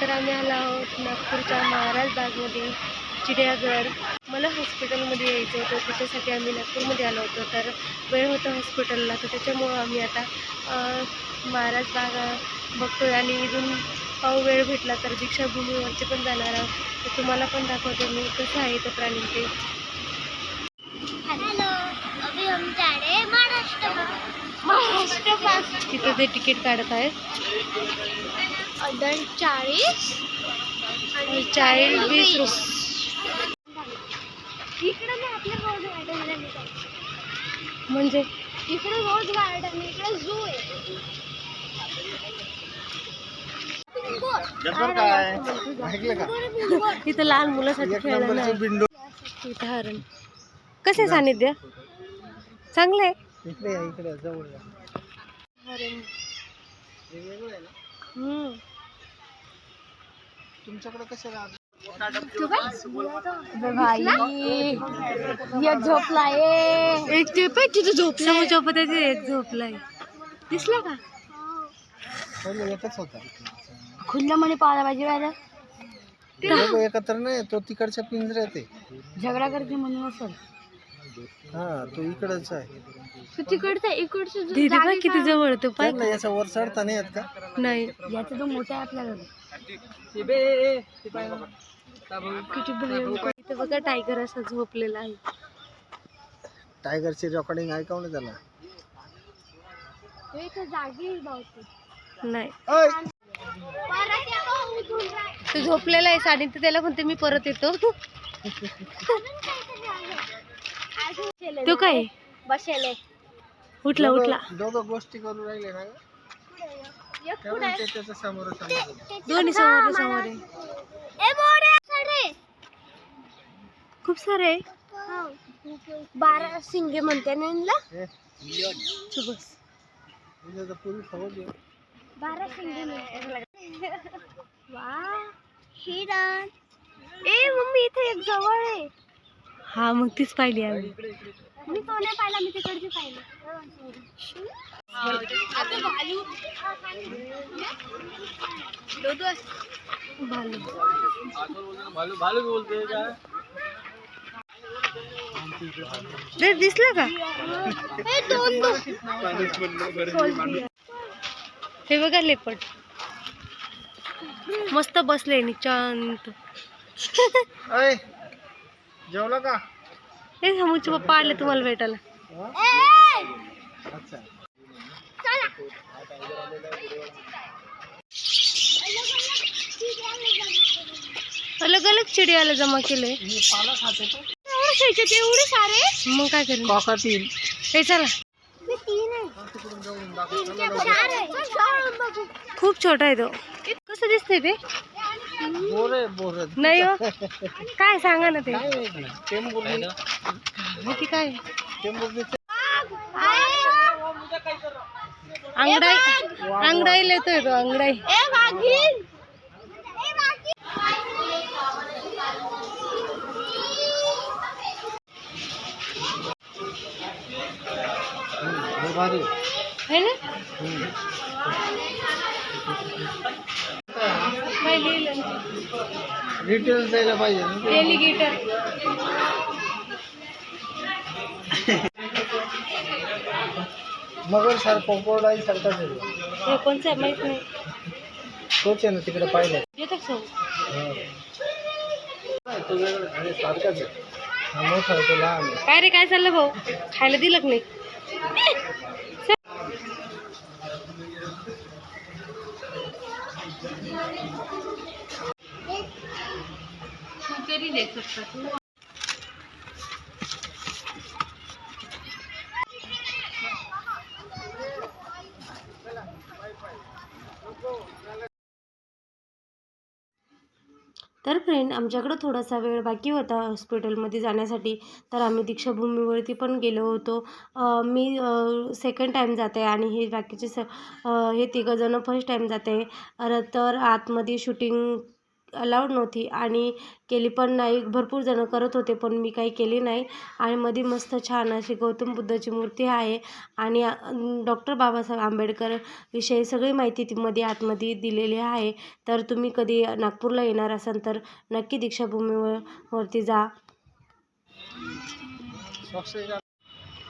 तर आम्ही आलो आहोत नागपूरच्या महाराज बागमध्ये चिडियाघर. मला हॉस्पिटलमध्ये यायचं होतं त्याच्यासाठी आम्ही नागपूरमध्ये आलो होतो. तर वेळ होता हॉस्पिटलला तर त्याच्यामुळं आम्ही आता महाराज बाग अं, बघतोय. आणि इथून पाहू वेळ भेटला तर दीक्षाभूमीवरती पण जाणार आहोत. तर तुम्हाला पण दाखवते मी कसं आहे ते प्राणी ते. महाराष्ट्र. तिथं ते तिकीट काढत आहेत अडल्ट चाळीस आणि चाइल्ड वीस रुपये. इकडे ना आपल्या रोज गार्डनला निघायचं म्हणजे? इकडे रोज गार्डन इकडे झू आहे. तिथं लहान मुलासाठी खेळायला इथं हरण कसे सानिध्य? चांगले आहे? इकडे इकडे जवळ. हरण हे वेगळं आहे ना हम्म. तुमच्याकडे कसे राहत एक आहे एक ते पण तिथं झोपला समोर झोपत आहे ते एक झोपलाय. दिसला का? पहिले एकच होता. खुल्ला म्हणे पाहायला पाहिजे व्हायला दोघं एकत्र नाही तो तिकडच्या पिंजऱ्यात आहे. झगडा करते म्हणून असेल हा तो इकडच आहे. तू तिकडचा इकडचं दीदी बघ किती जवळ तो पाय. त्यांना याचा वर चढता नाही येत का? नाही. याचा तो मोठा आहे आपल्याला किती भयंकर इथं बघा टायगर असा झोपलेला आहे. टायगरची रेकॉर्डिंग ऐकाव ना त्याला. नाही! तो झोपलेला आहे साडी तर त्याला म्हणते मी परत येतो. तो काय? बसेले. उठला उठला दोघं दोघं गोष्टी करू राहिले ना ते समोर समोर. दोन्ही समोर समोर आहे. खूप सारे आहे. बारा शिंगे म्हणते ना यांना? हे, तू बस. उद्या तर पुरी खाऊ दे. बारा शिंगे म्हणते. वा हिरण ए मम्मी इथे एक जवळ आहे. हा मग तीच पाहिली आम्ही. मी तो नाही पाहिला मी तिकडची पाहिलं. दिसलं का? ए दोन दोन हे बघा लेपट. मस्त बसले निचांत अय जेवला का? हे समूचे पप्पा आले तुम्हाला भेटायला? ए! अच्छा. अलग अलग चिडियाला जमा केलंय. मी पाला खाते तो. त्याच्यात एवढे सारे. मग काय करेल काकातील हे चला. खूप छोटा आहे तो. कसं दिसतंय ते? बोर आहे बोर नाही हो. काय सांगा ना ते? काय माहीत नाही टेंबुर्ली माहिती काय टेंबुर्लीचे अंगडाई अंगडाई येतोय तो अंगडाई. हे ना? डिटेल्स द्यायला पाहिजे. एलिगेटर मगर सर पोपोडाई तो. हे कोणचं आहे माहीत नाही. तोच आहे ना तिकडे पाहिलं. येतो का सोबत? नाही, तो वेगळा आणि सारखाच आहे. हा मोठा आहे तो लहान आहे. काय रे काय चाललं भाऊ? खायला दिलं का नाही तर तर फ्रेंड आमच्याकडं थोडासा वेळ बाकी होता हॉस्पिटलमध्ये जाण्यासाठी. तर आम्ही दीक्षाभूमीवरती पण गेलो होतो. मी सेकंड टाईम जाते आणि हे बाकीचे स हे तिघंजणं फर्स्ट टाईम जाते. तर आतमध्ये शूटिंग अलाउड नव्हती. आणि केली पण नाही. भरपूर जणं करत होते पण मी काही केली नाही. आणि मध्ये मस्त छान अशी गौतम बुद्धाची मूर्ती आहे. आणि डॉक्टर बाबासाहेब आंबेडकर विषयी सगळी माहिती ती मध्ये आतमध्ये दिलेली आहे. तर तुम्ही कधी नागपूरला येणार असाल तर नक्की दीक्षाभूमीवर वरती जा.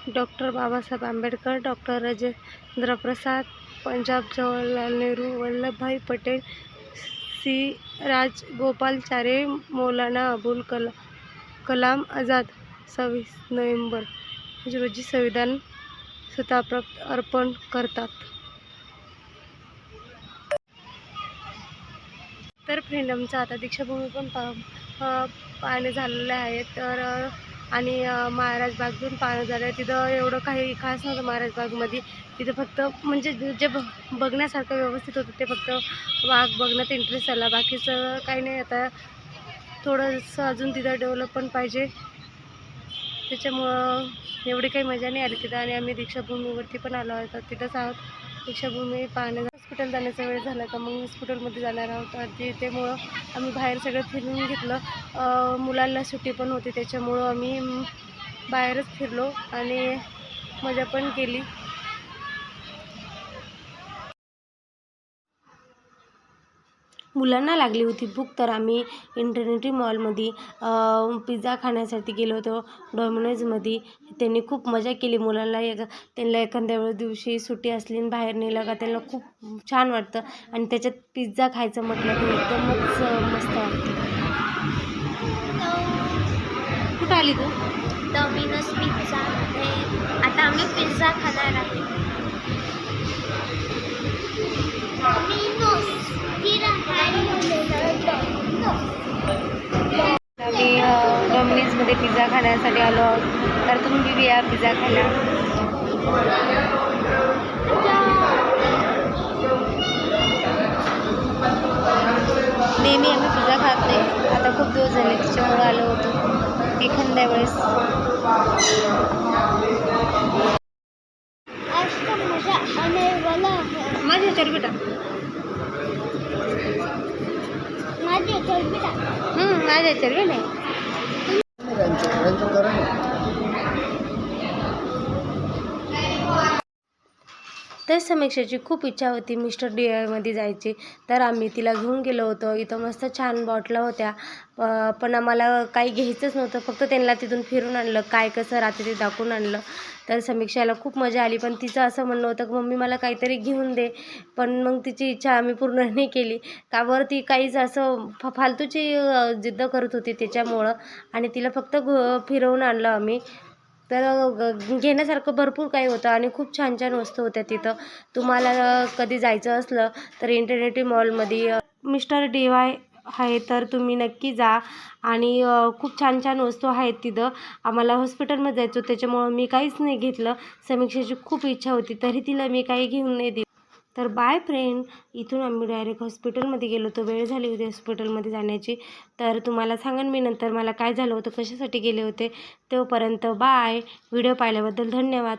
Doctor Babasaheb Ambedkar doctor Rajendra Prasad Punjab Jawaharlal Nehru Vallabhbhai Patel C. Rajagopalachari Maulana Abul Kalam Kalam Azad सव्वीस नोव्हेंबर म्हणजे रोजी संविधान स्वतःप्रत अर्पण करतात. तर फ्रेंड आता दीक्षाभूमी पण पा पाहणे झालेले आहे. तर आणि महाराज बाग पण पाहणं झालं. आहे तिथं एवढं काही खास नव्हतं महाराज बागमध्ये. तिथं फक्त म्हणजे जे ब बघण्यासारखं व्यवस्थित होतं ते फक्त वाघ बघण्यात इंटरेस्ट आला. बाकीचं काही नाही. आता थोडंसं अजून तिथं डेव्हलप पण पाहिजे. त्याच्यामुळं एवढी काही मजा नाही आली तिथं. आणि आम्ही दीक्षाभूमीवरती पण आलो आहोत. तर तिथंच आहोत. दीक्षाभूमी पाहण्या हॉस्पिटल जाण्याचा वेळ झाला तर मग हॉस्पिटलमध्ये जाणार आहोत. आधी त्यामुळं आम्ही बाहेर सगळं फिरून घेतलं. मुलांना सुट्टी पण होती त्याच्यामुळं आम्ही बाहेरच फिरलो आणि मजा पण केली. मुलांना लागली होती भूक तर आम्ही इंटरनेटी मॉलमध्ये पिझ्झा खाण्यासाठी गेलो होतो डॉमिनोजमध्ये त्यांनी खूप मजा केली. मुलांना एक त्यांना एखाद्या वेळेस दिवशी सुट्टी असली आणि बाहेर नेलं का त्यांना खूप छान वाटतं. आणि त्याच्यात पिझ्झा खायचं म्हटलं की एकदमच मस्त वाटतं. कुठं आली तू? डॉमिनोज पिझ्झा आता आम्ही पिझ्झा खाणार आहे. डॉमिनीजमध्ये पिझ्झा खाण्यासाठी आलो आहोत. तर तुम्ही बी या पिझ्झा खायला नेहमी आम्ही पिझ्झा खात नाही. आता खूप दिवस झाले त्याच्यामुळे आलो होतो. एखाद्या वेळेस तर समीक्षेची खूप इच्छा होती मिस्टर डी आयमध्ये जायची. तर आम्ही तिला घेऊन गेलो होतो. इथं मस्त छान बॉटला होत्या. पण आम्हाला काही घ्यायचंच नव्हतं. फक्त त्यांना तिथून फिरून आणलं. काय कसं राहते ते दाखवून आणलं. तर समीक्षाला खूप मजा आली. पण तिचं असं म्हणणं होतं की मम्मी मला काहीतरी घेऊन दे. पण मग तिची इच्छा आम्ही पूर्ण नाही केली. का बरं ती काहीच असं फ फालतूची जिद्द करत होती त्याच्यामुळं. आणि तिला फक्त घ फिरवून आणलं आम्ही. तर ग- घेण्यासारखं भरपूर काही होतं आणि खूप छान छान वस्तू होत्या तिथं. तुम्हाला कधी जायचं असलं तर इंटरनेटी मॉलमध्ये मिस्टर डी वाय आहे तर तुम्ही नक्की जा. आणि खूप छान छान वस्तू आहेत तिथं. आम्हाला हॉस्पिटलमध्ये जायचं त्याच्यामुळं मी काहीच नाही घेतलं. समीक्षेची खूप इच्छा होती तरी तिला मी काही घेऊन नाही दिली. तर बाय फ्रेंड इथून आम्ही डायरेक्ट हॉस्पिटलमध्ये गेलो होतो. वेळ झाली होती हॉस्पिटलमध्ये जाण्याची. तर तुम्हाला सांगेन मी नंतर मला काय झालं होतं कशासाठी गेले होते. तोपर्यंत बाय व्हिडिओ पाहिल्याबद्दल धन्यवाद.